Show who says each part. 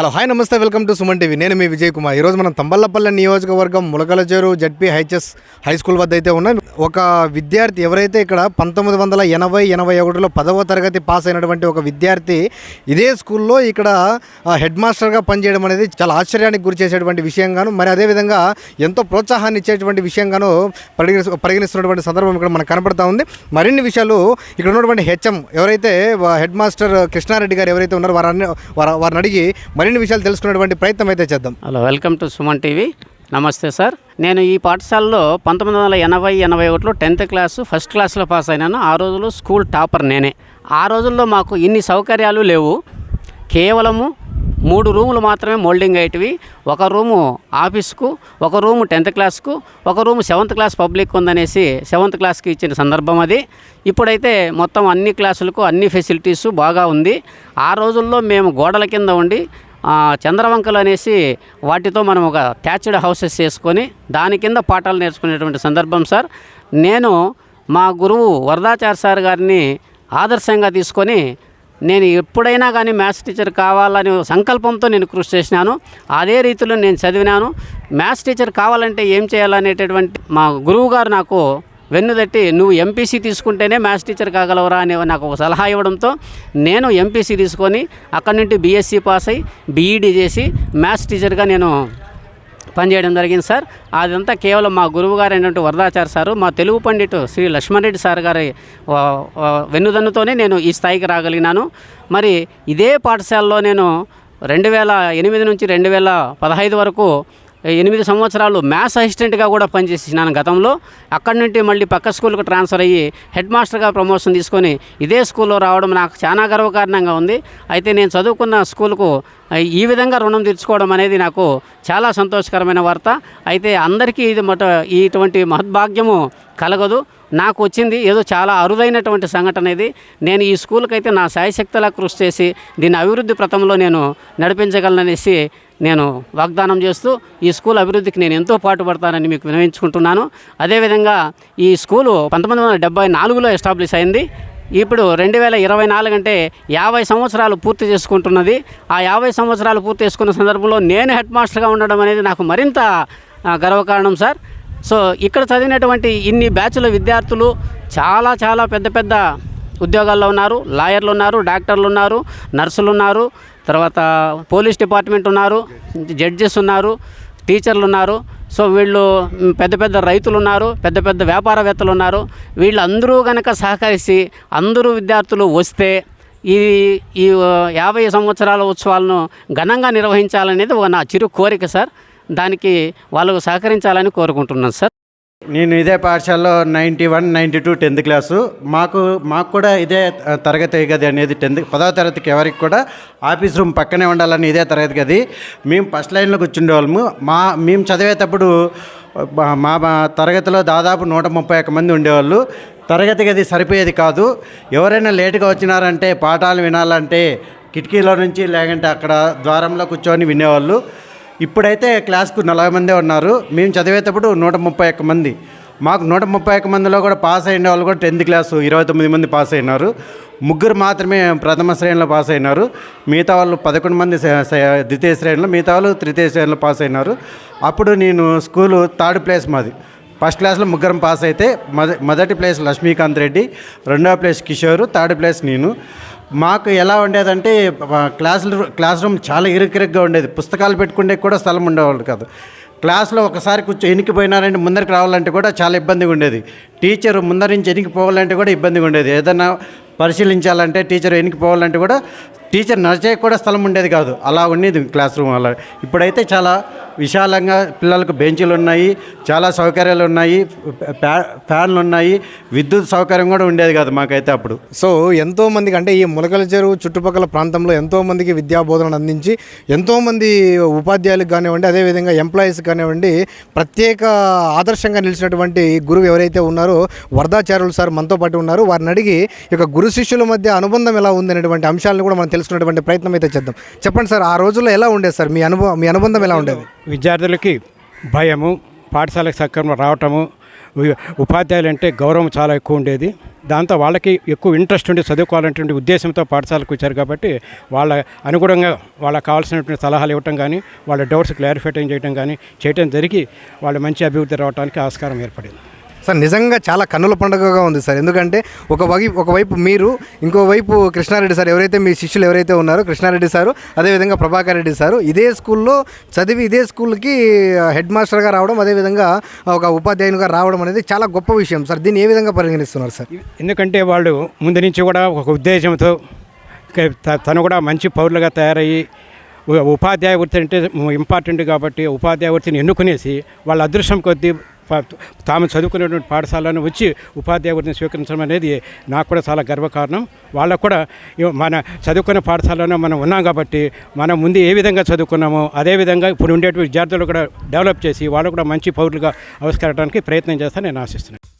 Speaker 1: Hello hi నమస్తే welcome to Suman TV. నేను మీ విజయ్ కుమార్. ఈరోజు మనం తంబల్లపల్లి నియోజకవర్గం Mulakalacheru ZP HS high school వద్ద అయితే ఉన్న ఒక విద్యార్థి ఎవరైతే ఇక్కడ పంతొమ్మిది వందల ఎనభై ఎనభై ఒకటిలో పదవ తరగతి పాస్ అయినటువంటి ఒక విద్యార్థి ఇదే స్కూల్లో ఇక్కడ హెడ్ మాస్టర్గా పనిచేయడం అనేది చాలా ఆశ్చర్యానికి గురి చేసేటువంటి విషయంగాను మరి అదేవిధంగా ఎంతో ప్రోత్సాహాన్ని ఇచ్చేటువంటి విషయంగాను పరిగణి పరిగణిస్తున్నటువంటి సందర్భం ఇక్కడ మనకు కనపడతా ఉంది. మరిన్ని విషయాలు ఇక్కడ ఉన్నటువంటి హెచ్ఎం ఎవరైతే హెడ్ మాస్టర్ కృష్ణారెడ్డి గారు ఎవరైతే ఉన్నారో వారిని వారి వారిని అడిగి మరిన్ని విషయాలు తెలుసుకునేటువంటి ప్రయత్నం అయితే చేద్దాం.
Speaker 2: Hello welcome to Suman TV. నమస్తే సార్. నేను ఈ పాఠశాలలో పంతొమ్మిది వందల ఎనభై ఎనభై ఒకటిలో టెన్త్ క్లాసు ఫస్ట్ క్లాస్లో పాస్ అయినాను. ఆ రోజుల్లో స్కూల్ టాపర్ నేనే. ఆ రోజుల్లో మాకు ఇన్ని సౌకర్యాలు లేవు. కేవలము మూడు రూములు మాత్రమే మోల్డింగ్ అయ్యేటివి. ఒక రూము ఆఫీస్కు ఒక రూము టెన్త్ క్లాస్కు ఒక రూము సెవెంత్ క్లాస్ పబ్లిక్ ఉందనేసి సెవెంత్ క్లాస్కి ఇచ్చిన సందర్భం అది. ఇప్పుడైతే మొత్తం అన్ని క్లాసులకు అన్ని ఫెసిలిటీస్ బాగా ఉంది. ఆ రోజుల్లో మేము గోడల కింద ఉండి చంద్రవంకలు అనేసి వాటితో మనం ఒక ట్యాచ్డ్ హౌసెస్ చేసుకొని దాని కింద పాఠాలు నేర్చుకునేటువంటి సందర్భం సార్. నేను మా గురువు వరదాచార్య సార్ గారిని ఆదర్శంగా తీసుకొని నేను ఎప్పుడైనా కానీ మ్యాథ్స్ టీచర్ కావాలని సంకల్పంతో నేను కృషి చేసినాను. అదే రీతిలో నేను చదివినాను. మ్యాథ్స్ టీచర్ కావాలంటే ఏం చేయాలనేటటువంటి మా గురువు గారు నాకు వెన్నుదట్టి నువ్వు ఎంపీసీ తీసుకుంటేనే మ్యాథ్స్ టీచర్ కాగలవరా అని నాకు ఒక సలహా ఇవ్వడంతో నేను ఎంపీసీ తీసుకొని అక్కడి నుండి బీఎస్సీ పాస్ అయ్యి బీఈడీ చేసి మ్యాథ్స్ టీచర్గా నేను పనిచేయడం జరిగింది సార్. అదంతా కేవలం మా గురువు గారు అయినటువంటి వరదాచారి సారు మా తెలుగు పండిట్ శ్రీ లక్ష్మణరెడ్డి సార్ గారి వెన్నుదన్నుతోనే నేను ఈ స్థాయికి రాగలిగినాను. మరి ఇదే పాఠశాలలో నేను రెండు వేల ఎనిమిది నుంచి రెండు వేల పదహైదు వరకు ఎనిమిది సంవత్సరాలు మ్యాథ్స్ అసిస్టెంట్గా కూడా పనిచేసినాను గతంలో. అక్కడి నుండి మళ్ళీ పక్క స్కూల్కి ట్రాన్స్ఫర్ అయ్యి హెడ్ మాస్టర్గా ప్రమోషన్ తీసుకొని ఇదే స్కూల్లో రావడం నాకు చాలా గర్వకారణంగా ఉంది. అయితే నేను చదువుకున్న స్కూల్కు ఈ విధంగా రుణం తీర్చుకోవడం అనేది నాకు చాలా సంతోషకరమైన వార్త. అయితే అందరికీ ఇది మొట ఇటువంటి మహద్భాగ్యము కలగదు. నాకు వచ్చింది ఏదో చాలా అరుదైనటువంటి సంఘటన ఇది. నేను ఈ స్కూల్కి అయితే నా శాయశక్తులా కృషి చేసి దీని అభివృద్ధి ప్రథంలో నేను నడిపించగలననేసి నేను వాగ్దానం చేస్తూ ఈ స్కూల్ అభివృద్ధికి నేను ఎంతో పాటుపడతానని మీకు వినవించుకుంటున్నాను. అదేవిధంగా ఈ స్కూలు పంతొమ్మిది వందల డెబ్బై నాలుగులో ఎస్టాబ్లిష్ అయింది. ఇప్పుడు రెండు వేల ఇరవై నాలుగు అంటే యాభై సంవత్సరాలు పూర్తి చేసుకుంటున్నది. ఆ యాభై సంవత్సరాలు పూర్తి చేసుకున్న సందర్భంలో నేను హెడ్ మాస్టర్గా ఉండడం అనేది నాకు మరింత గర్వకారణం సార్. సో ఇక్కడ చదివినటువంటి ఇన్ని బ్యాచ్ల విద్యార్థులు చాలా చాలా పెద్ద పెద్ద ఉద్యోగాల్లో ఉన్నారు. లాయర్లు ఉన్నారు డాక్టర్లు ఉన్నారు నర్సులు ఉన్నారు తర్వాత పోలీస్ డిపార్ట్మెంట్ ఉన్నారు జడ్జెస్ ఉన్నారు టీచర్లు ఉన్నారు. సో వీళ్ళు పెద్ద పెద్ద రైతులు ఉన్నారు పెద్ద పెద్ద వ్యాపారవేత్తలు ఉన్నారు. వీళ్ళందరూ కనుక సహకరిసి అందరూ విద్యార్థులు వస్తే ఈ ఈ యాభై సంవత్సరాల ఉత్సవాలను ఘనంగా నిర్వహించాలనేది ఒక నా చిరు కోరిక సార్. దానికి వాళ్ళకు సహకరించాలని కోరుకుంటున్నాను సార్.
Speaker 3: నేను ఇదే పాఠశాలలో ninety one ninety two tenth class. మాకు మాకు కూడా ఇదే తరగతి గది అనేది టెన్త్ పదవ తరగతికి ఎవరికి కూడా ఆఫీస్ రూమ్ పక్కనే ఉండాలని ఇదే తరగతి గది. మేము ఫస్ట్ లైన్లో కూర్చుండేవాళ్ళము. మా మేము చదివేటప్పుడు మా- మా తరగతిలో దాదాపు నూట ముప్పై ఒక్క మంది ఉండేవాళ్ళు. తరగతి గది సరిపోయేది కాదు. ఎవరైనా లేటుగా వచ్చినారంటే పాఠాలు వినాలంటే కిటికీలో నుంచి లేకుంటే అక్కడ ద్వారంలో కూర్చొని వినేవాళ్ళు. ఇప్పుడైతే క్లాస్కు నలభై మందే ఉన్నారు. మేము చదివేటప్పుడు నూట ముప్పై ఒక్క మంది. మాకు నూట ముప్పై ఒక్క మందిలో కూడా పాస్ అయిన వాళ్ళు కూడా టెన్త్ క్లాసు ఇరవై తొమ్మిది మంది పాస్ అయినారు. ముగ్గురు మాత్రమే ప్రథమ శ్రేణిలో పాస్ అయినారు. మిగతా వాళ్ళు పదకొండు మంది ద్వితీయ శ్రేణిలో మిగతా వాళ్ళు తృతీయ శ్రేణిలో పాస్ అయినారు. అప్పుడు నేను స్కూలు థర్డ్ ప్లేస్ మాది. ఫస్ట్ క్లాస్లో ముగ్గురం పాస్ అయితే మొద మొదటి ప్లేస్ లక్ష్మీకాంత్ రెడ్డి రెండవ ప్లేస్ కిషోర్ థర్డ్ ప్లేస్ నేను. మాకు ఎలా ఉండేదంటే క్లాస్ క్లాసులు క్లాస్ రూమ్ చాలా ఇరుకిరుగ్గా ఉండేది. పుస్తకాలు పెట్టుకుంటే కూడా స్థలం ఉండేవాళ్ళు కాదు. క్లాస్లో ఒకసారి కూర్చో ఎనికిపోయినారంటే ముందరికి రావాలంటే కూడా చాలా ఇబ్బందిగా ఉండేది. టీచర్ ముందర నుంచి ఎనికిపోవాలంటే కూడా ఇబ్బందిగా ఉండేది. ఏదైనా పరిశీలించాలంటే టీచర్ ఎనికిపోవాలంటే కూడా టీచర్ నడిచే కూడా స్థలం ఉండేది కాదు. అలా ఉండేది క్లాస్ రూమ్ అలా. ఇప్పుడైతే చాలా విశాలంగా పిల్లలకు బెంచీలు ఉన్నాయి చాలా సౌకర్యాలు ఉన్నాయి ఫ్యా- ఫ్యాన్లు ఉన్నాయి విద్యుత్ సౌకర్యం కూడా ఉండేది కాదు మాకైతే అప్పుడు.
Speaker 1: సో ఎంతోమందికి అంటే ఈ ములకల చెరువు చుట్టుపక్కల ప్రాంతంలో ఎంతోమందికి విద్యాబోధనను విద్యా బోధనను అందించి ఎంతోమంది ఉపాధ్యాయులకు కానివ్వండి అదేవిధంగా ఎంప్లాయీస్ కానివ్వండి ప్రత్యేక ఆదర్శంగా నిలిచినటువంటి గురువు ఎవరైతే ఉన్నారో వరదాచార్యులు సార్ మనతో పాటు ఉన్నారు. వారిని అడిగి ఇక యొక్క గురు శిష్యుల మధ్య అనుబంధం ఎలా ఉంది అనేటువంటి అంశాలను కూడా మనం తెలుసుకునేటువంటి ప్రయత్నం అయితే చేద్దాం. చెప్పండి సార్ ఆ రోజుల్లో ఎలా ఉండేది సార్? మీ అనుభవం మీ అనుబంధం ఎలా ఉండేది?
Speaker 4: విద్యార్థులకి భయము పాఠశాలకు సక్రమంగా రావటము ఉపాధ్యాయులు అంటే గౌరవం చాలా ఎక్కువ ఉండేది. దాంతో వాళ్ళకి ఎక్కువ ఇంట్రెస్ట్ ఉండి చదువుకోవాలనేటువంటి ఉద్దేశంతో పాఠశాలకు వచ్చారు కాబట్టి వాళ్ళ అనుగుణంగా వాళ్ళకి కావాల్సినటువంటి సలహాలు ఇవ్వటం కానీ వాళ్ళ డౌట్స్ క్లారిఫై చేయడం కానీ చేయడం జరిగి వాళ్ళు మంచి అభివృద్ధి రావడానికి ఆస్కారం ఏర్పడింది.
Speaker 1: సార్ నిజంగా చాలా కన్నుల పండుగగా ఉంది సార్. ఎందుకంటే ఒక వై ఒకవైపు మీరు ఇంకోవైపు కృష్ణారెడ్డి సార్. ఎవరైతే మీ శిష్యులు ఎవరైతే ఉన్నారో కృష్ణారెడ్డి సారు అదేవిధంగా ప్రభాకర్ రెడ్డి సారు ఇదే స్కూల్లో చదివి ఇదే స్కూల్కి హెడ్ మాస్టర్గా రావడం అదేవిధంగా ఒక ఉపాధ్యాయునిగా రావడం అనేది చాలా గొప్ప విషయం సార్. దీన్ని ఏ విధంగా పరిగణిస్తున్నారు సార్?
Speaker 4: ఎందుకంటే వాళ్ళు ముందు నుంచి కూడా ఒక ఉద్దేశంతో తను కూడా మంచి పౌరులుగా తయారయ్యి ఉపాధ్యాయ వృత్తి అంటే ఇంపార్టెంట్ కాబట్టి ఉపాధ్యాయ వృత్తిని ఎన్నుకునేసి వాళ్ళ అదృష్టం కొద్దీ తాము చదువుకునేటువంటి పాఠశాలను వచ్చి ఉపాధ్యాయుడిని స్వీకరించడం అనేది నాకు కూడా చాలా గర్వకారణం. వాళ్ళకు కూడా మన చదువుకునే పాఠశాలలో మనం ఉన్నాం కాబట్టి మనం ముందు ఏ విధంగా చదువుకున్నామో అదే విధంగా ఇప్పుడు ఉండేటువంటి విద్యార్థులు కూడా డెవలప్ చేసి వాళ్ళు కూడా మంచి పౌరులుగా ఆవిష్కరించడానికి ప్రయత్నం చేస్తాను నేను ఆశిస్తున్నాను.